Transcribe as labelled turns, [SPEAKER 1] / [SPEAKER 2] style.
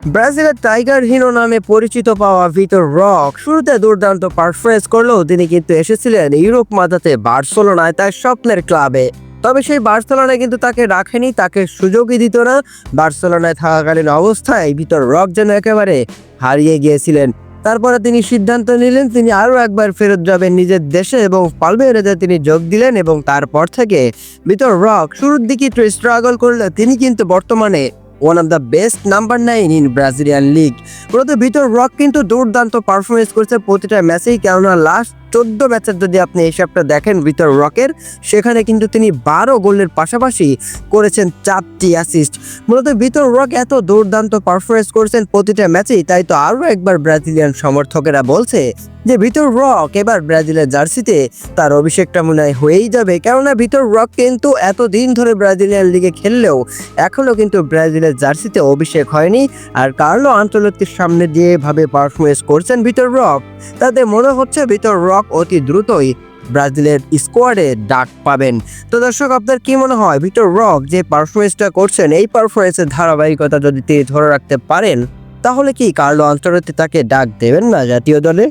[SPEAKER 1] ব্রাজিলের tiger Hino নামে পরিচিত পাওয়া ভিতর রক শুরুতে দুর্দান্ত পারফরমেন্স করলেও তিনি কিন্তু এসেছিলেন ইউরোপ মাদাতে বার্সেলোনায় তার স্বপ্নের ক্লাবে। তবে সেই বার্সেলোনায় কিন্তু তাকে রাখেনি, তাকে সুযোগই দিত না। বার্সেলোনায় থাকাকালীন অবস্থায় ভিতর রক যেন একেবারে হারিয়ে গিয়েছিলেন। তারপরে তিনি সিদ্ধান্ত নিলেন, তিনি আরও একবার ফেরত যাবেন নিজের দেশে এবং পালমেরেজে তিনি যোগ দিলেন এবং তারপর থেকে ভিতর রক শুরুর দিকে একটু স্ট্রাগল করলে তিনি কিন্তু বর্তমানে one of the best number nine in Brazilian league মূলত ভিতর রক কিন্তু দুর্দান্ত পারফরমেন্স করছে প্রতিটা ম্যাচেই কেননা লাস্ট চোদ্দ ম্যাচের যদি আপনি হিসাবটা দেখেন ভিতর রকের সেখানে কিন্তু তিনি বারো গোলের পাশাপাশি করেছেন চারটি অ্যাসিস্ট মূলত ভিতর রক এত দুর্দান্ত পারফরমেন্স করছেন প্রতিটা ম্যাচেই তাই তো আরও একবার ব্রাজিলিয়ান সমর্থকেরা বলছে যে ভিতর রক, এবার ব্রাজিলের জার্সিতে তার অভিষেকটা মনে হয় হয়েই যাবে। কেননা ভিতর রক কিন্তু এতদিন ধরে ব্রাজিলিয়ান লিগে খেললেও এখনও কিন্তু ব্রাজিলের জার্সিতে অভিষেক হয়নি। আর কার্লো আন্তর্জাতিক সামনে দিয়ে ভাবে পারফরমেন্স করছেন ভিতর রক, তাতে মনে হচ্ছে ভিতর রক অতি দ্রুতই ব্রাজিলের স্কোয়াডে ডাক পাবেন। তো দর্শক, আপনার কি মনে হয় ভিতর রক যে পারফরমেন্সটা করছেন, এই পারফরমেন্সের ধারাবাহিকতা যদি তিনি ধরে রাখতে পারেন, তাহলে কি কার্লো আন্তর্জাতিক তাকে ডাক দেবেন না জাতীয় দলে?